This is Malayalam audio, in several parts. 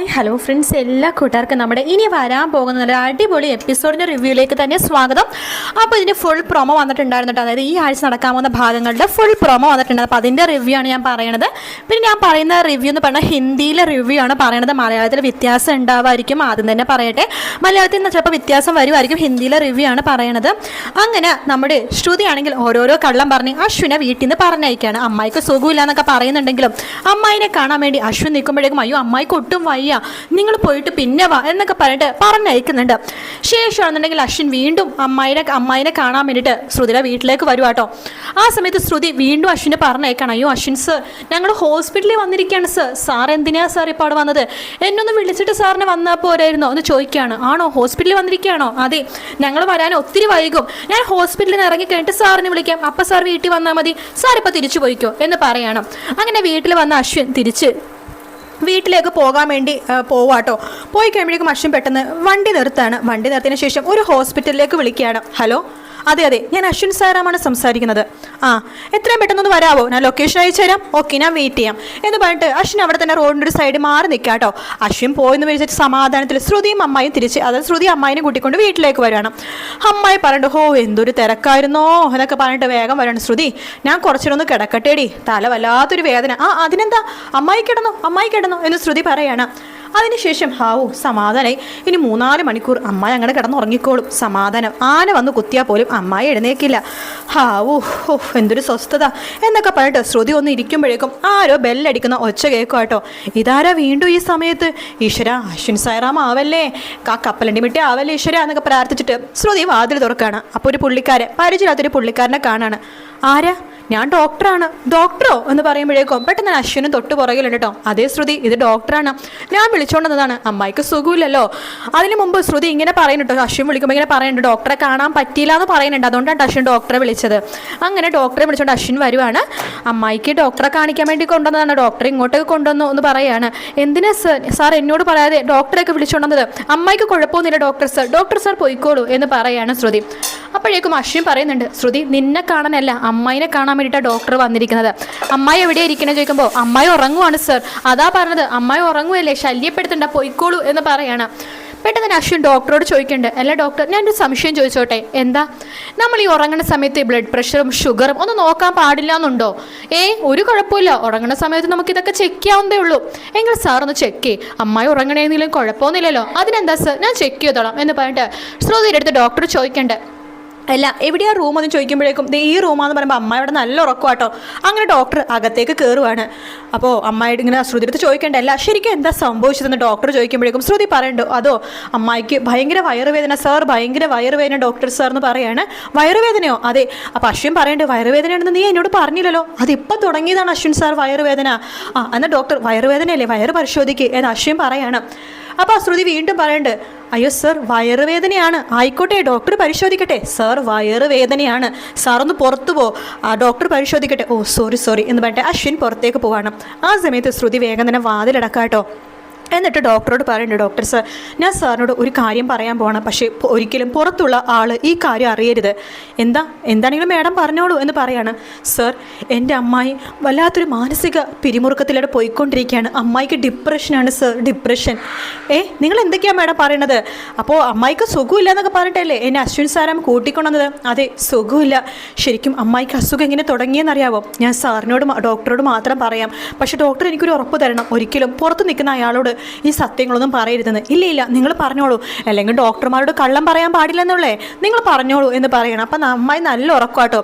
Hi hello friends. എല്ലാ കൂട്ടുകാർക്കും നമ്മുടെ ഇനി വരാൻ പോകുന്ന ഒരു അടിപൊളി എപ്പിസോഡിന്റെ റിവ്യൂയിലേക്ക് തന്നെ സ്വാഗതം. അപ്പോൾ ഇതിന് ഫുൾ പ്രൊമോ വന്നിട്ടുണ്ടായിരുന്നു അതായത് ഈ ആഴ്ച നടക്കാൻ പോകുന്ന ഭാഗങ്ങളുടെ ഫുൾ പ്രൊമോ വന്നിട്ടുണ്ട്. അപ്പോൾ അതിന്റെ റിവ്യൂ ആണ് ഞാൻ പറയണത്. പിന്നെ ഞാൻ പറയുന്ന റിവ്യൂ എന്ന് പറഞ്ഞാൽ ഹിന്ദിയിലെ റിവ്യൂ ആണ് പറയണത്. മലയാളത്തിൽ വ്യത്യാസം ഉണ്ടാവുമായിരിക്കും ആദ്യം തന്നെ പറയട്ടെ. മലയാളത്തിൽ നിന്ന് ചിലപ്പോൾ വ്യത്യാസം വരുമായിരിക്കും ഹിന്ദിയിലെ റിവ്യൂ ആണ് പറയണത്. അങ്ങനെ നമ്മുടെ ശ്രുതി ആണെങ്കിൽ ഓരോരോ കള്ളം പറഞ്ഞ് അശ്വിനെ വീട്ടിൽ നിന്ന് പറഞ്ഞയക്കുകയാണ് അമ്മായിക്ക് സുഖമില്ല എന്നൊക്കെ പറയുന്നുണ്ടെങ്കിലും അമ്മായിനെ കാണാൻ വേണ്ടി അശ്വിൻ നിൽക്കുമ്പോഴേക്കും അയ്യോ അമ്മായിക്ക് ഒട്ടും വയ്യ നിങ്ങൾ പോയിട്ട് പിന്നെ വാ എന്നൊക്കെ പറഞ്ഞിട്ട് പറഞ്ഞയക്കുന്നുണ്ട്. ശേഷമാണെന്നുണ്ടെങ്കിൽ അശ്വിൻ വീണ്ടും അമ്മായിനെ അമ്മായിനെ കാണാൻ വേണ്ടിയിട്ട് ശ്രുതിയുടെ വീട്ടിലേക്ക് വരുവാട്ടോ. ആ സമയത്ത് ശ്രുതി വീണ്ടും അശ്വിനെ പറഞ്ഞയക്കണം. അയ്യോ അശ്വിൻ സർ ഞങ്ങൾ ഹോസ്പിറ്റലിൽ വന്നിരിക്കുകയാണ് സർ. സാർ എന്തിനാ സാർ ഇപ്പോൾ അവിടെ വന്നത്? എന്നൊന്ന് വിളിച്ചിട്ട് സാറിന് വന്നാൽ പോരായിരുന്നോ? എന്ന് ചോദിക്കുകയാണ്. ആണോ? ഹോസ്പിറ്റലിൽ വന്നിരിക്കുകയാണോ? അതെ. ഞങ്ങൾ വരാൻ ഒത്തിരി വൈകും. ഞാൻ ഹോസ്പിറ്റലിൽ നിന്ന് ഇറങ്ങി കഴിഞ്ഞിട്ട് സാറിനെ വിളിക്കാം. അപ്പം സാർ വീട്ടിൽ വന്നാൽ മതി. സാർ ഇപ്പോൾ തിരിച്ചു പോയിക്കോ എന്ന് പറയണം. അങ്ങനെ വീട്ടിൽ വന്ന അശ്വിൻ തിരിച്ച് വീട്ടിലേക്ക് പോകാൻ വേണ്ടി പോവാട്ടോ. പോയി കഴിയുമ്പോഴേക്കും അശ്വിൻ പെട്ടെന്ന് വണ്ടി നിർത്താണ് വണ്ടി നിർത്തിയതിന് ശേഷം ഒരു ഹോസ്പിറ്റലിലേക്ക് വിളിക്കുകയാണ്. ഹലോ? അതെ അതെ. ഞാൻ അശ്വിൻ സാറാമാണ് സംസാരിക്കുന്നത്. ആ എത്രയും പെട്ടെന്ന് വരാവോ? ഞാൻ ലൊക്കേഷൻ അയച്ചു തരാം. ഓക്കെ ഞാൻ വെയിറ്റ് ചെയ്യാം. എന്ന് പറഞ്ഞിട്ട് അശ്വിൻ അവിടെ തന്നെ റോഡിന്റെ ഒരു സൈഡ് മാറി നിൽക്കാം കേട്ടോ അശ്വിൻ പോയെന്ന് വിചാരിച്ചിട്ട് സമാധാനത്തിൽ ശ്രുതിയും അമ്മായും തിരിച്ച് അതായത് ശ്രുതി അമ്മായിനെ കൂട്ടിക്കൊണ്ട് വീട്ടിലേക്ക് വരികയാണ് അമ്മായി പറഞ്ഞിട്ട് ഹോ എന്തൊരു തിരക്കായിരുന്നോ? എന്നൊക്കെ പറഞ്ഞിട്ട് വേഗം വരണം ശ്രുതി. ഞാൻ കുറച്ചിടൊന്ന് കിടക്കട്ടേടി. തല വല്ലാത്തൊരു വേദന. ആ അതിനെന്താ? അമ്മായി കിടന്നു അമ്മായി കിടന്നു എന്ന് ശ്രുതി പറയാണ്. അതിനുശേഷം ഹാവു സമാധാനായി. ഇനി മൂന്നാൽ മണിക്കൂർ അമ്മായി അങ്ങനെ കിടന്നുറങ്ങിക്കോളും. സമാധാനം. ആന വന്ന് കുത്തിയാൽ പോലും അമ്മായി എഴുന്നേക്കില്ല. ഹാവു ഓ എന്തൊരു സ്വസ്ഥത. എന്നൊക്കെ പറഞ്ഞിട്ട് ശ്രുതി ഒന്ന് ഇരിക്കുമ്പോഴേക്കും ആരോ ബെല്ലടിക്കുന്ന ഒച്ച കേൾക്കും കേട്ടോ. ഇതാരാ വീണ്ടും ഈ സമയത്ത്? ഈശ്വര അശ്വിൻ സായറാം ആവല്ലേ? ആ കപ്പലണ്ടി മിട്ടി ആവല്ലേ ഈശ്വര എന്നൊക്കെ പ്രാർത്ഥിച്ചിട്ട് ശ്രുതി വാതിൽ തുറക്കാണ്. അപ്പോൾ ഒരു പുള്ളിക്കാരൻ പരിചയമില്ലാത്തൊരു പുള്ളിക്കാരനെ കാണാണ്. ആരാ? ഞാൻ ഡോക്ടറാണ് ഡോക്ടറോ എന്ന് പറയുമ്പോഴേക്കും പെട്ടെന്ന് അശ്വിനും തൊട്ട് പുറകിലുണ്ട് കേട്ടോ അതേ ശ്രുതി ഇത് ഡോക്ടറാണ് ഞാൻ വിളിച്ചോണ്ടതാണ് അമ്മായിക്ക് സുഖമില്ലല്ലോ. അതിന് മുമ്പ് ശ്രുതി ഇങ്ങനെ പറയുന്നുണ്ട് അശ്വിൻ വിളിക്കുമ്പോൾ ഇങ്ങനെ പറയുന്നുണ്ട് ഡോക്ടറെ കാണാൻ പറ്റിയില്ല എന്ന് പറയുന്നുണ്ട്. അതുകൊണ്ടാണ് അശ്വിൻ ഡോക്ടറെ വിളിച്ചത്. അങ്ങനെ ഡോക്ടറെ വിളിച്ചുകൊണ്ട് അശ്വിൻ വരുവാണ്. അമ്മായിക്ക് ഡോക്ടറെ കാണിക്കാൻ വേണ്ടി കൊണ്ടുവന്നതാണ്. ഡോക്ടറെ ഇങ്ങോട്ടേക്ക് കൊണ്ടുവന്നു എന്ന് പറയാണ്. എന്തിനാ സർ സാർ എന്നോട് പറയാതെ ഡോക്ടറെയൊക്കെ വിളിച്ചോണ്ടത് അമ്മായിക്ക് കുഴപ്പമൊന്നുമില്ല ഡോക്ടർ സർ ഡോക്ടർ സാർ പോയിക്കോളൂ എന്ന് പറയാണ് ശ്രുതി. അപ്പോഴേക്കും അശ്വിൻ പറയുന്നുണ്ട് ശ്രുതി നിന്നെ കാണാനല്ല അമ്മായിനെ കാണാൻ വേണ്ടിയിട്ടാണ് ഡോക്ടർ വന്നിരിക്കുന്നത്. അമ്മായി എവിടെ ഇരിക്കണേ ചോദിക്കുമ്പോൾ അമ്മായി ഉറങ്ങുവാണ് സർ അതാ പറഞ്ഞത് അമ്മായി ഉറങ്ങുവല്ലേ ശല്യപ്പെടുത്തണ്ട പൊയ്ക്കോളൂ എന്ന് പറയാണ്. പെട്ടെന്ന് തന്നെ അശ്വിൻ ഡോക്ടറോട് ചോദിക്കുന്നുണ്ട് അല്ല ഡോക്ടർ ഞാനൊരു സംശയം ചോദിച്ചോട്ടെ എന്താ? നമ്മൾ ഈ ഉറങ്ങുന്ന സമയത്ത് ബ്ലഡ് പ്രഷറും ഷുഗറും ഒന്ന് നോക്കാൻ പാടില്ല എന്നുണ്ടോ ഏ ഒരു കുഴപ്പമില്ല ഉറങ്ങുന്ന സമയത്ത് നമുക്ക് ഇതൊക്കെ ചെക്ക് ചെയ്യാവുന്നതേ ഉള്ളൂ. എങ്കിൽ സാർ ഒന്ന് ചെക്ക് ചെയ്യ് അമ്മായി ഉറങ്ങണേന്നെങ്കിലും കുഴപ്പമൊന്നുമില്ലല്ലോ അതിനെന്താ സർ ഞാൻ ചെക്ക് ചെയ്തോളാം എന്ന് പറഞ്ഞിട്ട് ശ്രുതിയുടെ അടുത്ത് ഡോക്ടർ ചോദിക്കണ്ടേ അല്ല എവിടെയാ റൂം എന്ന് ചോദിക്കുമ്പോഴേക്കും ഈ റൂമാന്ന് പറയുമ്പോൾ അമ്മായിയുടെ നല്ല ഉറക്കമാട്ടോ അങ്ങനെ ഡോക്ടർ അകത്തേക്ക് കയറുവാണ് അപ്പോൾ അമ്മായിട്ട് ഇങ്ങനെ ശ്രുതി ചോദിക്കണ്ട? അല്ല ശരിക്കും എന്താ സംഭവിച്ചതെന്ന് ഡോക്ടർ ചോദിക്കുമ്പോഴേക്കും ശ്രുതി പറയണ്ടോ? അതോ അമ്മായിക്ക് ഭയങ്കര വയറുവേദന സാർ ഭയങ്കര വയറുവേദന ഡോക്ടർ സാർ എന്ന് പറയാണ്. വയറുവേദനയോ? അതെ. അപ്പോൾ അശ്വിൻ പറയണ്ടേ വയറുവേദനയാണെന്ന് നീ എന്നോട് പറഞ്ഞില്ലല്ലോ? അതിപ്പോൾ തുടങ്ങിയതാണ് അശ്വിൻ സാർ വയറുവേദന. ആ എന്നാൽ ഡോക്ടർ വയറുവേദനയല്ലേ? വയറ് പരിശോധിക്കുക എന്ന് അശ്വിൻ പറയാണ്. അപ്പോൾ ശ്രുതി വീണ്ടും പറയണ്ട് അയ്യോ സർ വയറുവേദനയാണ്. ആയിക്കോട്ടെ ഡോക്ടർ പരിശോധിക്കട്ടെ. സർ വയറുവേദനയാണ്. സാർ ഒന്ന് പുറത്തു പോ. ആ ഡോക്ടർ പരിശോധിക്കട്ടെ. ഓ സോറി സോറി എന്ന് പറഞ്ഞിട്ട് അശ്വിൻ പുറത്തേക്ക് പോവാണ്. ആ സമയത്ത് ശ്രുതി വേഗം തന്നെ വാതിലടക്കാട്ടോ. എന്നിട്ട് ഡോക്ടറോട് പറയുന്നുണ്ട് ഡോക്ടർ സാർ ഞാൻ സാറിനോട് ഒരു കാര്യം പറയാൻ പോകണം പക്ഷേ ഒരിക്കലും പുറത്തുള്ള ആൾ ഈ കാര്യം അറിയരുത്. എന്താ എന്താണെങ്കിലും മാഡം പറഞ്ഞോളൂ എന്ന് പറയാണ്. സാർ എന്റെ അമ്മായി വല്ലാത്തൊരു മാനസിക പിരിമുറുക്കത്തിലൂടെ പോയിക്കൊണ്ടിരിക്കുകയാണ്. അമ്മായിക്ക് ഡിപ്രഷനാണ് സർ ഡിപ്രഷൻ ഏ നിങ്ങൾ എന്തൊക്കെയാണ് മാഡം പറയണത്? അപ്പോൾ അമ്മായിക്ക് സുഖമില്ല എന്നൊക്കെ പറഞ്ഞിട്ടല്ലേ എന്നെ അശ്വിൻ സാറാം കൂട്ടിക്കൊണ്ടുവന്നത്? അതെ സുഖമില്ല. ശരിക്കും അമ്മായിക്ക് അസുഖം എങ്ങനെ തുടങ്ങിയെന്നറിയാവോ? ഞാൻ സാറിനോട് ഡോക്ടറോട് മാത്രം പറയാം. പക്ഷേ ഡോക്ടർ എനിക്കൊരു ഉറപ്പ് തരണം. ഒരിക്കലും പുറത്ത് നിൽക്കുന്ന അയാളോട് ഈ സത്യങ്ങളൊന്നും പറയരുതെന്ന്. ഇല്ല ഇല്ല നിങ്ങൾ പറഞ്ഞോളൂ. അല്ലെങ്കിൽ ഡോക്ടർമാരോട് കള്ളം പറയാൻ പാടില്ലെന്നുള്ളേ. നിങ്ങൾ പറഞ്ഞോളൂ എന്ന് പറയണം. അപ്പം നന്നായി നല്ല ഉറക്കാട്ടോ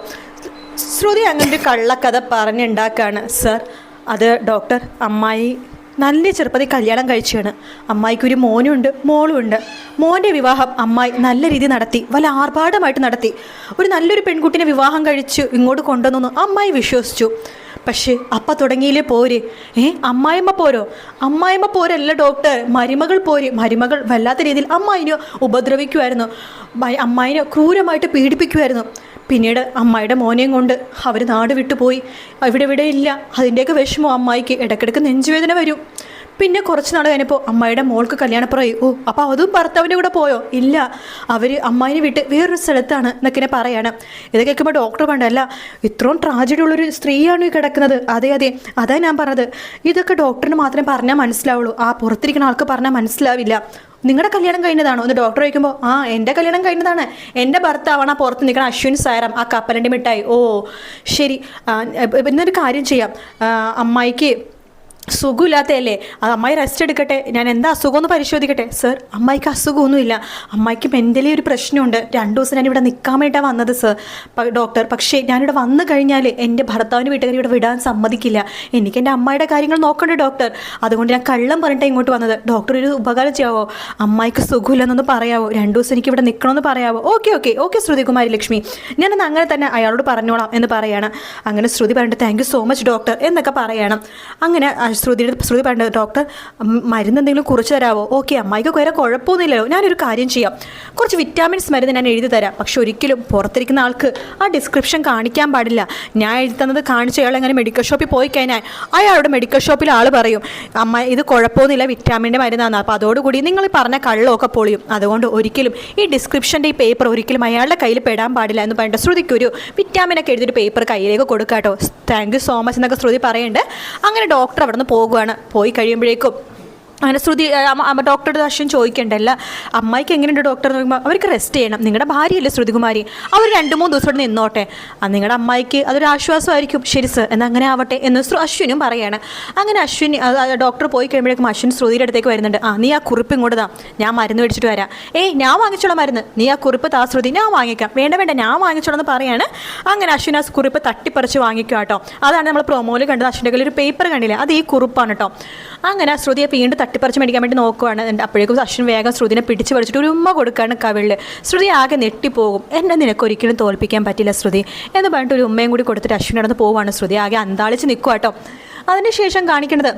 ശ്രുതി അങ്ങനെ ഒരു കള്ളക്കഥ പറഞ്ഞുണ്ടാക്കുകയാണ് സർ അത് ഡോക്ടർ അമ്മായി നല്ല ചെറുപ്പത്തിൽ കല്യാണം കഴിച്ചാണ് അമ്മായിക്കൊരു മോനുണ്ട് മോളുമുണ്ട് മോന്റെ വിവാഹം അമ്മായി നല്ല രീതി നടത്തി വല്ല ആർഭാടമായിട്ട് നടത്തി. ഒരു നല്ലൊരു പെൺകുട്ടിനെ വിവാഹം കഴിച്ച് ഇങ്ങോട്ട് കൊണ്ടുവന്നു അമ്മായി വിശ്വസിച്ചു. പക്ഷേ അപ്പ തുടങ്ങിയില്ലേ പോര്? ഏ അമ്മായിമ്മ പോരോ? അമ്മായിമ്മ പോരല്ല ഡോക്ടർ. മരുമകൾ പോര്. മരുമകൾ വല്ലാത്ത രീതിയിൽ അമ്മായിനെ ഉപദ്രവിക്കുമായിരുന്നു അമ്മായിനെ ക്രൂരമായിട്ട് പീഡിപ്പിക്കുമായിരുന്നു പിന്നീട് അമ്മായിയുടെ മോനെയും കൊണ്ട് അവർ നാട് വിട്ടുപോയി. ഇവിടെ ഇവിടെ ഇല്ല. അതിന്റെയൊക്കെ വിഷമം അമ്മായിക്ക്. ഇടയ്ക്കിടയ്ക്ക് നെഞ്ചുവേദന വരും. പിന്നെ കുറച്ച് നാൾ കഴിഞ്ഞപ്പോൾ അമ്മായിയുടെ മോൾക്ക് കല്യാണപ്പുറമായി ഓ അപ്പോൾ അതും ഭർത്താവിന്റെ കൂടെ പോയോ? ഇല്ല. അവർ അമ്മായിനെ വിട്ട് വേറൊരു സ്ഥലത്താണ് എന്നൊക്കെ പറയാണ്. ഇത് കേൾക്കുമ്പോൾ ഡോക്ടർ വേണ്ടല്ല ഇത്രയും ട്രാജഡി ഉള്ളൊരു സ്ത്രീയാണ് കിടക്കുന്നത്. അതെ അതെ. അതാ ഞാൻ പറഞ്ഞത്. ഇതൊക്കെ ഡോക്ടറിന് മാത്രമേ പറഞ്ഞാൽ മനസ്സിലാവുള്ളൂ. ആ പുറത്തിരിക്കുന്ന ആൾക്ക് പറഞ്ഞാൽ മനസ്സിലാവില്ല. നിങ്ങളുടെ കല്യാണം കഴിഞ്ഞതാണോ? എന്ന് ഡോക്ടർ ചോദിക്കുമ്പോൾ ആ എന്റെ കല്യാണം കഴിഞ്ഞതാണ്. എന്റെ ഭർത്താവാണ് ആ പുറത്ത് നിൽക്കുന്ന അശ്വിൻ സാരം ആ കപ്പലണ്ടി മിഠായി. ഓ ശരി. ഇന്നൊരു കാര്യം ചെയ്യാം. അമ്മായിക്ക് സുഖമില്ലാത്തതല്ലേ അത് അമ്മായി റെസ്റ്റ് എടുക്കട്ടെ. ഞാൻ എന്താ അസുഖമെന്ന് പരിശോധിക്കട്ടെ. സർ അമ്മായിക്ക് അസുഖമൊന്നുമില്ല. അമ്മായിക്ക് മെന്റലി ഒരു പ്രശ്നമുണ്ട്. രണ്ടു ദിവസം ഞാൻ ഇവിടെ നിൽക്കാൻ വേണ്ടിയിട്ടാണ് വന്നത് സർ ഡോക്ടർ പക്ഷേ ഞാനിവിടെ വന്നു കഴിഞ്ഞാൽ എന്റെ ഭർത്താവിന്റെ വീട്ടുകാർ ഇവിടെ വിടാൻ സമ്മതിക്കില്ല. എനിക്ക് എന്റെ അമ്മായിയുടെ കാര്യങ്ങൾ നോക്കണ്ടേ ഡോക്ടർ അതുകൊണ്ട് ഞാൻ കള്ളം പറഞ്ഞിട്ട് ഇങ്ങോട്ട് വന്നത്. ഡോക്ടർ ഒരു ഉപകാരം ചെയ്യാവോ? അമ്മായിക്ക് സുഖമില്ലെന്നൊന്ന് പറയാവോ? രണ്ടു ദിവസം എനിക്ക് ഇവിടെ നിൽക്കണമെന്ന് പറയാവോ? Okay okay okay Shruthikumari Lakshmi. ഞാനൊന്ന് അങ്ങനെ തന്നെ അയാളോട് പറഞ്ഞോളാം എന്ന് പറയാണ്. അങ്ങനെ ശ്രുതി പറഞ്ഞിട്ട് താങ്ക് സോ മച്ച് ഡോക്ടർ എന്നൊക്കെ പറയണം. അങ്ങനെ ശ്രുതിയുടെ ശ്രുതി പറഞ്ഞത് ഡോക്ടർ മരുന്ന് എന്തെങ്കിലും കുറിച്ച് തരാമോ ഓക്കെ അമ്മായിക്ക് വേറെ കുഴപ്പമൊന്നുമില്ലല്ലോ. ഞാനൊരു കാര്യം ചെയ്യാം. കുറച്ച് വിറ്റാമിൻസ് മരുന്ന് ഞാൻ എഴുതി തരാം. പക്ഷെ ഒരിക്കലും പുറത്തിരിക്കുന്ന ആൾക്ക് ആ ഡിസ്ക്രിപ്ഷൻ കാണിക്കാൻ പാടില്ല. ഞാൻ എഴുതി തന്നത് കാണിച്ച അയാൾ എങ്ങനെ മെഡിക്കൽ ഷോപ്പിൽ പോയി കഴിഞ്ഞാൽ അയാളുടെ മെഡിക്കൽ ഷോപ്പിൽ ആൾ പറയും അമ്മ ഇത് കുഴപ്പമൊന്നുമില്ല വിറ്റാമിന്റെ മരുന്നാണ്. അപ്പോൾ അതോടുകൂടി നിങ്ങൾ പറഞ്ഞ കള്ളമൊക്കെ പൊളിയും. അതുകൊണ്ട് ഒരിക്കലും ഈ ഡിസ്ക്രിപ്ഷന്റെ ഈ പേപ്പർ ഒരിക്കലും അയാളുടെ കയ്യിൽ പെടാൻ പാടില്ല എന്ന് പറഞ്ഞിട്ട് ശ്രുതിക്കൊരു വിറ്റാമിനൊക്കെ എഴുതിയിട്ട് പേപ്പർ കയ്യിലേക്ക് കൊടുക്കാട്ടോ. താങ്ക് യു സോ മച്ച് എന്നൊക്കെ ശ്രുതി പറയുന്നുണ്ട്. അങ്ങനെ ഡോക്ടർ അവിടെ നിന്ന് പോകുകയാണ് പോയി കഴിയുമ്പോഴേക്കും അങ്ങനെ ശ്രുതി ഡോക്ടറുടെ അശ്വൻ ചോദിക്കേണ്ടല്ല. അമ്മായിക്ക് എങ്ങനെയുണ്ട് ഡോക്ടർ എന്ന് പറയുമ്പോൾ അവർക്ക് റെസ്റ്റ് ചെയ്യണം. നിങ്ങളുടെ ഭാര്യയല്ലേ ശ്രുതികുമാരി? അവർ രണ്ട് മൂന്ന് ദിവസം ഇവിടെ നിന്നോട്ടെ. നിങ്ങളുടെ അമ്മായിക്ക് അതൊരു ആശ്വാസമായിരിക്കും. ശരി സർ എന്നാൽ അങ്ങനെ ആവട്ടെ എന്ന് ശ്രു- അശ്വിനും പറയാണ്. അങ്ങനെ അശ്വിൻ ഡോക്ടർ പോയി കഴിയുമ്പോഴേക്കും അശ്വിൻ ശ്രുതിയുടെ അടുത്തേക്ക് വരുന്നുണ്ട്. ആ നീ ആ കുറിപ്പ് ഇങ്ങോട്ട് താ. ഞാൻ മരുന്ന് മേടിച്ചിട്ട് വരാം. ഏയ് ഞാൻ വാങ്ങിച്ചോളാം മരുന്ന്. നീ ആ കുറിപ്പ് താ ശ്രുതി. ഞാൻ വാങ്ങിക്കാം. വേണ്ട വേണ്ട ഞാൻ വാങ്ങിച്ചോളാം എന്ന് പറയാണ്. അങ്ങനെ അശ്വിൻ ആ കുറിപ്പ് തട്ടിപ്പറിച്ച് വാങ്ങിക്കുക കേട്ടോ അതാണ് നമ്മൾ പ്രൊമോയിൽ കണ്ടത്. അശ്വിന്റെ കയ്യിൽ ഒരു പേപ്പർ കണ്ടില്ല? അത് ഈ കുറിപ്പാണ് കേട്ടോ അങ്ങനെ ശ്രുതിയെ വീണ്ടും തട്ടിപ്പറിച്ച് മേടിക്കാൻ വേണ്ടി നോക്കുവാണ്. അപ്പോഴേക്കും അശ്വിൻ വേഗം ശ്രുതിനെ പിടിച്ച് പറിച്ചിട്ട് ഒരു ഉമ്മ കൊടുക്കുകയാണ് കവിളിൽ ശ്രുതി ആകെ നെട്ടിപ്പോകും എന്നെ നിനക്ക് ഒരിക്കലും തോൽപ്പിക്കാൻ പറ്റില്ല ശ്രുതി എന്ന് പറഞ്ഞിട്ട് ഒരു ഉമ്മയും കൂടി കൊടുത്തിട്ട് അശ്വിൻ നടന്ന് പോവാണ് ശ്രുതി. ആകെ അന്താളിച്ച് നിൽക്കുക കേട്ടോ അതിനുശേഷം കാണിക്കുന്നത്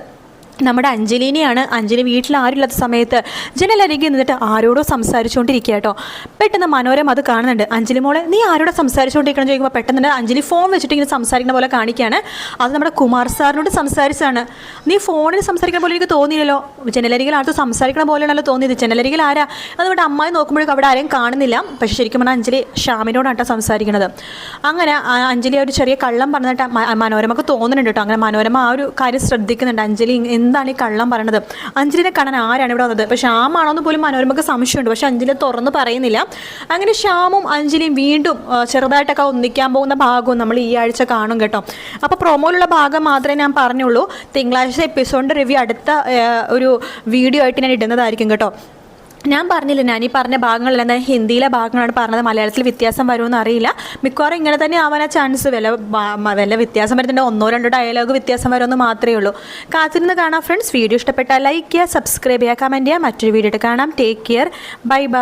നമ്മുടെ അഞ്ജലിനെയാണ് അഞ്ജലി വീട്ടിൽ ആരുമില്ലാത്ത സമയത്ത് ജനലരികിൽ നിന്നിട്ട് ആരോടോ സംസാരിച്ചുകൊണ്ടിരിക്കുക കേട്ടോ. പെട്ടെന്ന് മനോരമ അത് കാണുന്നുണ്ട്. അഞ്ജലി മോളെ നീ ആരോടെ സംസാരിച്ചുകൊണ്ടിരിക്കണം ചോദിക്കുമ്പോൾ പെട്ടെന്ന് അഞ്ജലി ഫോൺ വെച്ചിട്ട് ഇങ്ങനെ സംസാരിക്കുന്ന പോലെ കാണിക്കുകയാണ്. അത് നമ്മുടെ കുമാർ സാറിനോട് സംസാരിച്ചാണ് നീ ഫോണിൽ സംസാരിക്കുന്ന പോലെ എനിക്ക് തോന്നിയില്ലല്ലോ. ജനലരികിൽ ആർക്കും സംസാരിക്കണ പോലെയാണല്ലോ തോന്നിയത്. ജനലരികിൽ ആരാ? അത് നമ്മുടെ അമ്മായി നോക്കുമ്പോഴേക്കും അവിടെ ആരെയും കാണുന്നില്ല. പക്ഷേ ശരിക്കും പറഞ്ഞാൽ അഞ്ജലി ഷ്യാമിനോടാണ് സംസാരിക്കുന്നത് അങ്ങനെ അഞ്ജലി ഒരു ചെറിയ കള്ളം പറഞ്ഞിട്ട് മനോരമക്ക് തോന്നുന്നുണ്ട് കേട്ടോ. അങ്ങനെ മനോരമ ആ ഒരു കാര്യം ശ്രദ്ധിക്കുന്നുണ്ട്. അഞ്ജലി എന്താണ് ഈ കള്ളം പറയണത്? അഞ്ജലിനെ കാണാൻ ആരാണ് ഇവിടെ വന്നത്? പക്ഷെ ഷ്യാമാണോന്ന് പോലും മനോരമക്ക് സംശയമുണ്ട്. പക്ഷെ അഞ്ജലി തുറന്ന് പറയുന്നില്ല. അങ്ങനെ ശ്യാമും അഞ്ജലിയും വീണ്ടും ചെറുതായിട്ടൊക്കെ ഒന്നിക്കാൻ പോകുന്ന ഭാഗവും നമ്മൾ ഈ ആഴ്ച കാണും കേട്ടോ. അപ്പോൾ പ്രൊമോയിലുള്ള ഭാഗം മാത്രമേ ഞാൻ പറഞ്ഞുള്ളൂ. തിങ്കളാഴ്ച എപ്പിസോഡിന്റെ റിവ്യൂ അടുത്ത ഒരു വീഡിയോ ആയിട്ട് ഞാൻ ഇടുന്നതായിരിക്കും കേട്ടോ. ഞാൻ പറഞ്ഞില്ല ഞാൻ ഈ പറഞ്ഞ ഭാഗങ്ങളെല്ലാം തന്നെ ഹിന്ദിയിലെ ഭാഗങ്ങളാണ് പറഞ്ഞത് മലയാളത്തിൽ വ്യത്യാസം വരുമെന്ന് അറിയില്ല. മിക്കവാറും ഇങ്ങനെ തന്നെ ആവാനാ ചാൻസ് വില വില വ്യത്യാസം വരുന്നുണ്ട്. ഒന്നോ രണ്ടോ ഡയലോഗ് വ്യത്യാസം വരുമെന്ന് മാത്രമേ ഉള്ളൂ. കാത്തിരുന്ന് കാണാം ഫ്രണ്ട്സ് വീഡിയോ ഇഷ്ടപ്പെട്ടാൽ ലൈക്ക് ചെയ്യുക സബ്സ്ക്രൈബ് ചെയ്യുക കമന്റ് ചെയ്യുക. മറ്റൊരു വീഡിയോ കാണാം. Take care bye bye